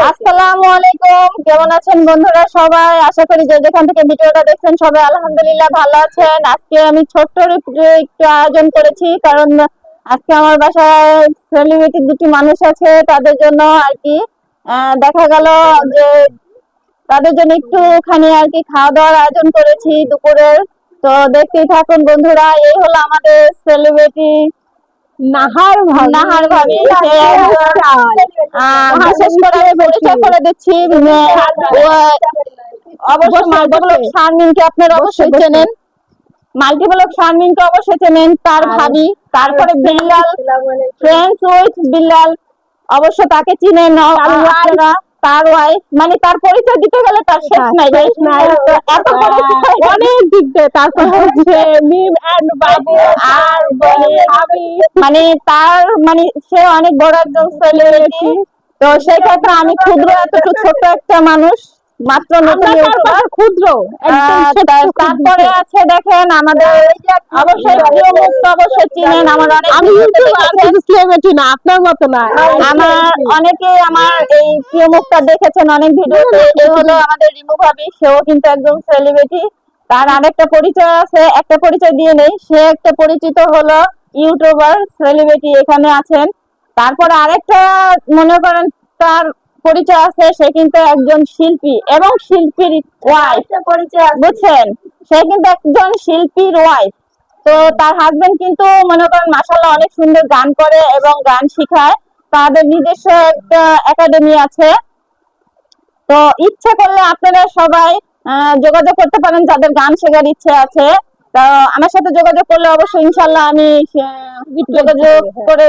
আসসালামু আলাইকুম। কেমন আছেন বন্ধুরা সবাই? আশা করি যে যেখান থেকে ভিডিওটা দেখছেন সবাই আলহামদুলিল্লাহ ভালো আছেন। আজকে আমি ছোট্ট একটু আয়োজন করেছি, কারণ আজকে আমার বাসায় সেলিব্রিটি দুটি মানুষ আছে, তাদের জন্য আর কি। দেখা গেল যে তাদের জন্য একটুখানি আর কি খাওয়া দাওয়ার আয়োজন করেছি দুপুরের। তো দেখতেই থাকুন বন্ধুরা, এই হলো আমাদের সেলিব্রিটি নাহার নাহার ভাবি সে আহ, বিশেষ করে আমি পরিচয় করে দিচ্ছি অবশ্যই মাল্টিপ্লক শারমিনকে আপনারা অবশ্যই চেনেন। মাল্টিপ্লক শারমিনকে অবশ্যই চেনেন তার ভাবি তারপরে বিল্লাল ফ্রেন্ডস উইথ বিল্লাল অবশ্য তাকে চিনেন আপনারা। তার ওয়াইফ মানে তার পরিচয় দিতে গেলে তার শেষ নাই নাই। এত পরিচয় অনেক দিক দিয়ে তারপর হচ্ছে মিম এন্ড বাবু আর বলে আমি। মানে তার মানে সে অনেক বড় একজন সেলিব্রিটি তো সেই ক্ষেত্রে আমি ক্ষুদ্র এতটুকু ছোট একটা মানুষ। মাত্র নতুন ক্ষুদ্র একদম। তারপরে আছে দেখেন আমাদের অবশ্যই প্রিয় অবশ্যই চিনেন। আমার অনেক আমি ভিডিওতে ইউটিউব আমি দেখেছেন। কিন্তু সেলিব্রিটি না আপনার মতো না। আমার অনেকে আমার এই প্রিয় দেখেছেন অনেক ভিডিওতে এ হলো আমাদের রিমু ভাবি সেও কিন্তু সেলিব্রিটি তার আরেকটা পরিচয় আছে একটা পরিচয় দিয়ে নেই। সে একটা পরিচিত হলো ইউটিউবার সেলিব্রিটি এখানে আছেন। তারপরে আরেকটা মনে করেন তার পরিচয় আছে সে কিন্তু একজন শিল্পী এবং শিল্পীর ওয়াইফ পরিচয় বুঝছেন? সে কিন্তু একজন শিল্পীর ওয়াইফ তো তার হাজবেন্ড কিন্তু মনে করেন মাসাল্লাহ অনেক সুন্দর গান করে এবং গান শিখায়। তাদের নিজস্ব একটা একাডেমি আছে। তো ইচ্ছে করলে আপনারা সবাই যোগাযোগ করতে পারেন যাদের গান শেখার ইচ্ছে আছে। তো আমার সাথে যোগাযোগ করলে অবশ্যই ইনশাল্লাহ আমি যোগাযোগ করে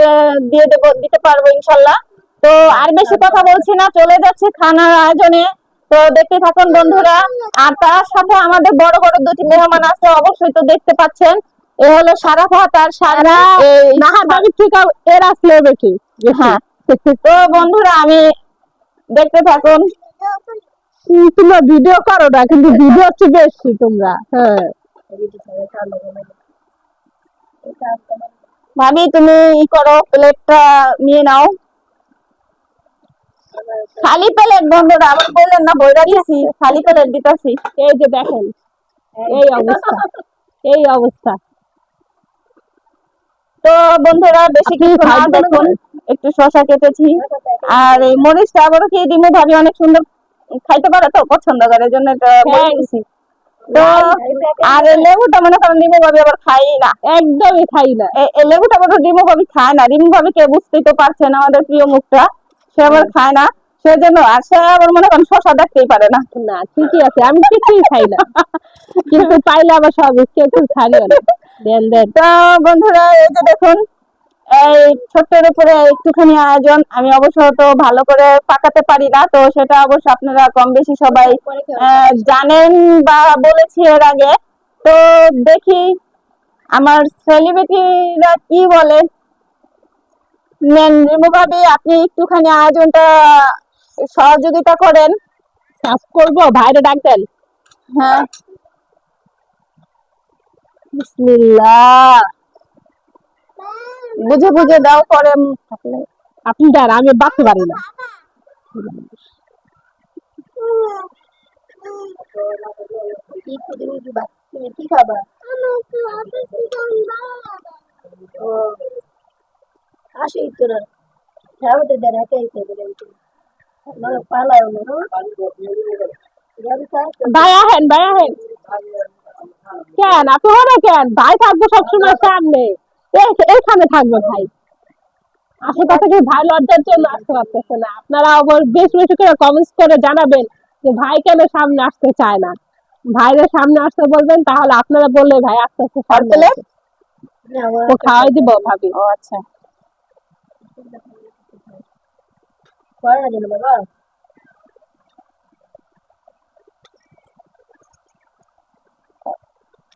দিয়ে দেবো দিতে পারব ইনশাল্লাহ তো আর বেশি কথা বলছি না চলে যাচ্ছে খানার আয়োজনে। তো দেখতে থাকুন বন্ধুরা আর তার সাথে আমাদের বড় বড় দুটি মেহমান আছে অবশ্যই তো দেখতে পাচ্ছেন। এ হলো সারাফাত আর সারা এই নাহার বাবু ঠিক এরা হ্যাঁ। তো বন্ধুরা আমি দেখতে থাকুন। তোমরা ভিডিও করো না কিন্তু ভিডিও হচ্ছে বেশি তোমরা হ্যাঁ। ভাবি তুমি ই করো প্লেটটা নিয়ে নাও। খালি প্লেট বন্ধুরা আবার বললেন না বইরা দিয়েছি খালি প্লেট দিতেছি। এই যে দেখেন এই অবস্থা এই অবস্থা। তো বন্ধুরা বেশি কিছু না খাইতে দেখুন একটু শশা কেটেছি। আর এই মরিচটা আবারও কি দিমু ভাবি অনেক সুন্দর খাইতে পারে তো পছন্দ করে এজন্য এটা বলে দিছি। তো আর লেবুটা মনে করেন দিমু ভাবি আবার খাই না। একদমই খাই না। লেবুটা বোধহয় রিমু ভাবি খায় না। রিমু ভাবি কে বুঝতেই তো পারছেন আমাদের প্রিয় মুখটা। সে আবার খায় না সেজন্য আর সে আবার মনে করেন শশা দেখতেই পারে না। না ঠিকই আছে আমি কিছুই খাই না। কিন্তু পাইলে আবার সব কেউ ছাড়িও দেন দেন। তো বন্ধুরা এই যে দেখুন এই ছোট্টের উপরে একটুখানি আয়োজন আমি অবশ্য তো ভালো করে পাকাতে পারি না তো সেটা অবশ্য আপনারা কম বেশি সবাই জানেন বা বলেছি এর আগে। তো দেখি আমার সেলিব্রিটিরা কি বলে? আপনি একটুখানি আয়োজনটা সহযোগিতা করেন। করব ভাইরে ডাক দেন। হ্যাঁ। বিসমিল্লাহ। বুঝে বুঝে দাও পরে আপনি দেন আমি বাঁচতে পারি না। কি খাবার? কেন আপনি হলে কেন ভাই থাকব সবসময় সামনে এইখানে থাকবে ভাই আশেপাশে কি ভাই লজ্জার জন্য আসতে পারতেছে না আপনারা আবার বেশ বেশি করে কমেন্টস করে জানাবেন যে ভাই কেন সামনে আসতে চায় না ভাইয়ের সামনে আসতে বলবেন তাহলে আপনারা বললে ভাই আস্তে আস্তে সামনে। তো খাওয়াই দিব ভাবি ও আচ্ছা বাবা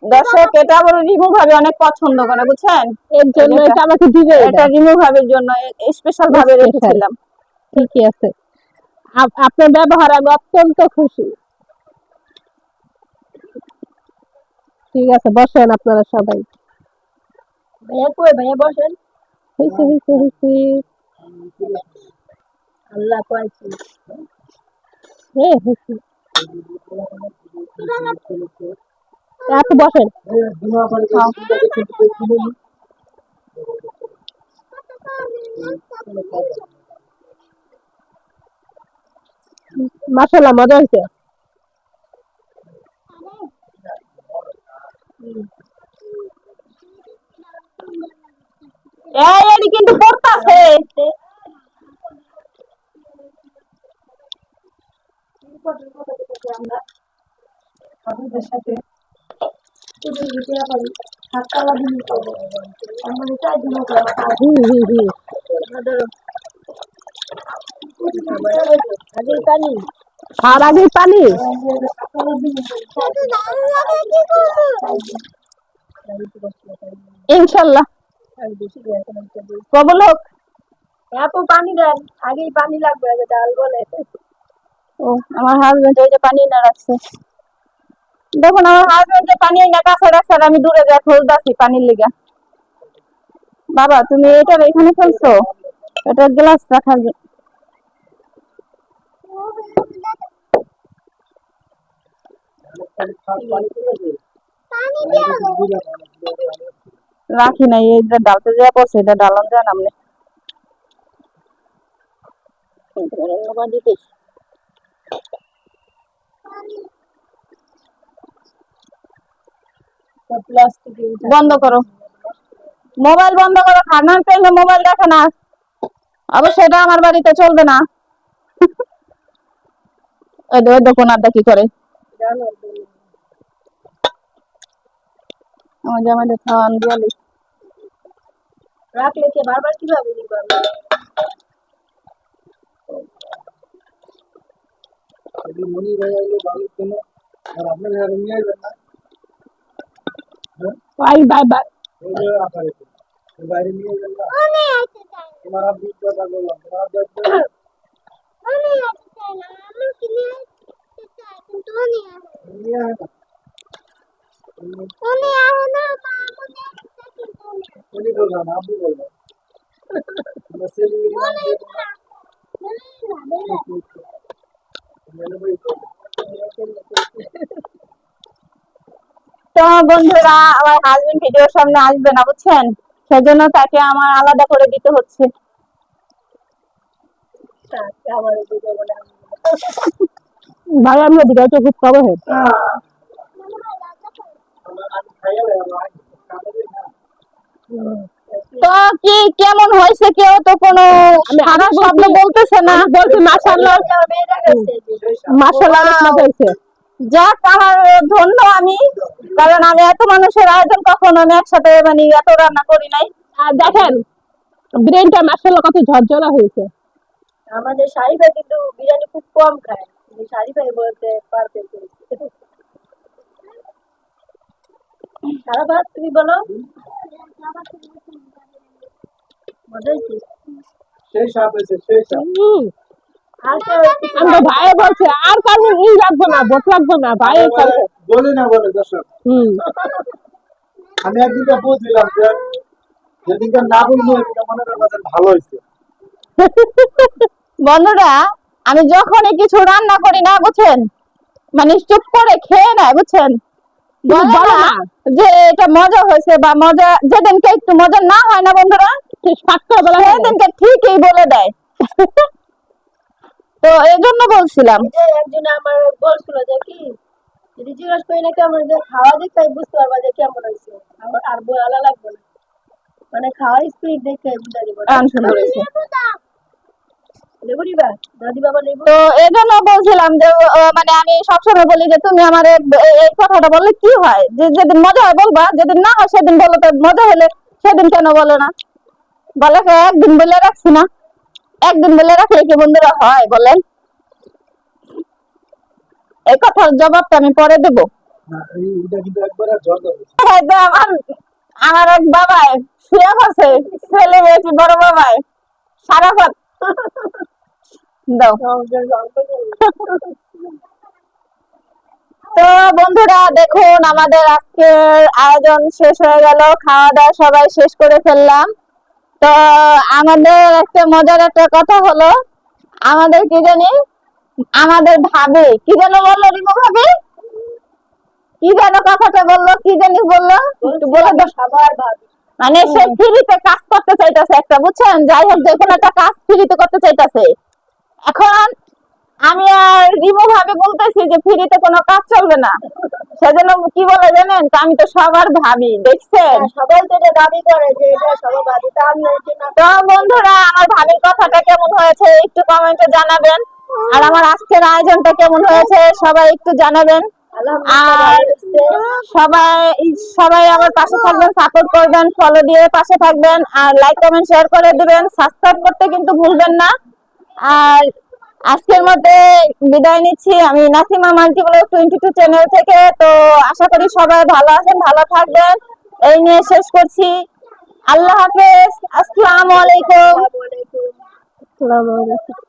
দর্শক এটা আবার রিমু ভাবে অনেক পছন্দ করে বুঝছেন? এর জন্য এটা- আমাকে দিবে এটা। রিমু ভাবের জন্য স্পেশাল ভাবে। রেখেছিলাম। ঠিকই আছে। আপনার ব্যবহার আমি অত্যন্ত খুশি। ঠিক আছে বসেন আপনারা সবাই। ভাইয়া কই ভাইয়া বসেন। হইছে হইছে হইছে। আল্লাহ কয়েছি হ্যাঁ আপনি বসেন। মাসাল্লাহ মজা হয়েছে এই কিন্তু পড়তাছে। হুম আর পানি। ইনশাল্লাহ। হোক এত পানি দেন আগেই পানি লাগবে আগে ডাল বলে ও আমার হাজবেন্ড ওই যে পানি না রাখছে। দেখুন আমার হাজবেন্ড যে পানি না কাছে রাখছে আর আমি দূরে যা খুঁজতেছি পানির লিগা। বাবা তুমি এটা এখানে ফেলছো? এটা গ্লাস রাখার জ- রাখি নাই এইটা ডালতে যা পড়ছে, এটা ডালন যা নামলে দিতেই বন্ধ করো। মোবাইল বন্ধ করো খানার মোবাইল দেখে না। অবশ্যই এটা আমার বাড়িতে চলবে না। ওই দো- ওই দোকানদারটা কি করে। আমার জামাইটা খাওয়ান দিয়ালি রাখলে কে বারবার কীভাবে নিবেন মনি ভাই আইলে ভালো কেন আর আপনার ঘরে নিয়ে আসবেন না বাই বাই বাই ওই যে আপনার বাইরে নিয়ে যাবেন না তোমার আপনি কথা বললাম তোমার দেখবে নিয়ে আসে না উনি বললাম আপনি বললাম আমরা সেলিব্রিটি তো বন্ধুরা আমার হাজবেন্ড ভিডিওর সামনে আসবে না বুঝছেন? সেজন্য তাকে আমার আলাদা করে দিতে হচ্ছে। ভাই আমি ওদিকে একটু খুব কবে হয় দেবো তো কি কেমন হয়েছে কেউ তো কোনো খারাপ শব্দ বলতেছে না? বলছি মাশাআল্লাহ। অনেক হয়েছে যাক আমার ধন্য আমি কারণ আমি এত মানুষের আয়োজন কখনো আমি একসাথে মানে এত রান্না করি নাই। আর দেখেন ব্রেনটা মাশাআল্লাহ কত ঝরঝরা হয়েছে। আমাদের শাড়ি ভাই কিন্তু বিরিয়ানি খুব কম খায়। শাড়ি ভাই বলতে পারফেক্ট সারা ভাত তুমি বলো। মজা হয়েছে সেই সাপ এসে সেই সাপ। হুম আর কেউ একটু আমার ভাই বলছে আর কারও ই লাগবো না ভোট লাগবো না ভাই বলে না বলে দর্শক। আমি একদিনটা বুঝলাম যে যেদিনটা না বলব মনে করবেন ভালো হয়েছে। বন্ধুরা আমি যখনই কিছু রান্না করি না বুঝছেন? মানে চুপ করে খেয়ে নেয় বুঝছেন? বলে বলো না। না। যে এটা মজা হয়েছে বা মজা যেদিনকে একটু মজা না হয় না বন্ধুরা ঠিক ফাঁকটা বলা যাবে না। সেদিনকে ঠিকই বলে দেয়। তো এই জন্য বলছিলাম। একজন আমার বলছিল যে কি যদি জিজ্ঞেস করি না কেমন যে খাওয়া দেখে বুঝতে পারবা যে কেমন হয়েছে। আমার আর বলা লাগবে না। মানে খাওয়ার স্পিড দেখে বুঝা দিব। তো এই জন্য বলছিলাম যে মানে আমি সবসময় বলি যে তুমি আমার এই- কথাটা বললে কি হয়? যে যেদিন মজা হয় বলবা যেদিন না হয় সেদিন বলো তো মজা হলে সেদিন কেন বলো না? বলে একদিন বলে রাখছি না। একদিন বলে রাখলে কি বন্ধুরা হয় বলেন এই কথার জবাবটা আমি পরে দেবো। না এই এটা কিন্তু একবারে জ্বর ধরেছে এই যে আমার আমার এক বাবাই শুয়ে আছে ছেলে মেয়েছি বড় বাবাই? সারাফত দাও। তো বন্ধুরা দেখুন আমাদের আজকের আয়োজন শেষ হয়ে গেল। খাওয়া দাওয়া সবাই শেষ করে ফেললাম। তো আমাদের একটা মজার একটা কথা হলো আমাদের কি জানি আমাদের ভাবে কি যেন বলল রিমু ভাবি? কি যেন কথাটা বলল কি জানি বলল? বলে। সবার ভাবি। মানে সে ফ্রিতে কাজ করতে চাইতেছে একটা বুঝছেন? যাই হোক যে কোনো একটা কাজ ফ্রিতে করতে চাইতেছে। এখন আমি আর রিমু ভাবে বলতেছি যে ফ্রিতে কোনো কাজ চলবে না। সেজন্য কি বলে জানেন? তা আমি তো সবার ভাবি দেখছেন? হ্যাঁ, সবাই তো এটা দাবি করে যে এটা সবার ভাবি তা বন্ধুরা আমার ভাবির কথাটা কেমন হয়েছে একটু কমেন্টে জানাবেন। আর আমার আজকের আয়োজনটা কেমন হয়েছে সবাই একটু জানাবেন। আর সবাই সবাই আমার পাশে থাকবেন সাপোর্ট করবেন ফলো দিয়ে পাশে থাকবেন। আর লাইক কমেন্ট শেয়ার করে দিবেন। সাবস্ক্রাইব করতে কিন্তু ভুলবেন না। আর আজকের মধ্যে বিদায় নিচ্ছি। আমি Nasima multiplex twenty two channel থেকে। তো আশা করি সবাই ভালো আছেন, ভালো থাকবেন। এই নিয়ে শেষ করছি। আল্লাহ হাফেজ। আসসালামু আলাইকুম। আসসালামু আলাইকুম।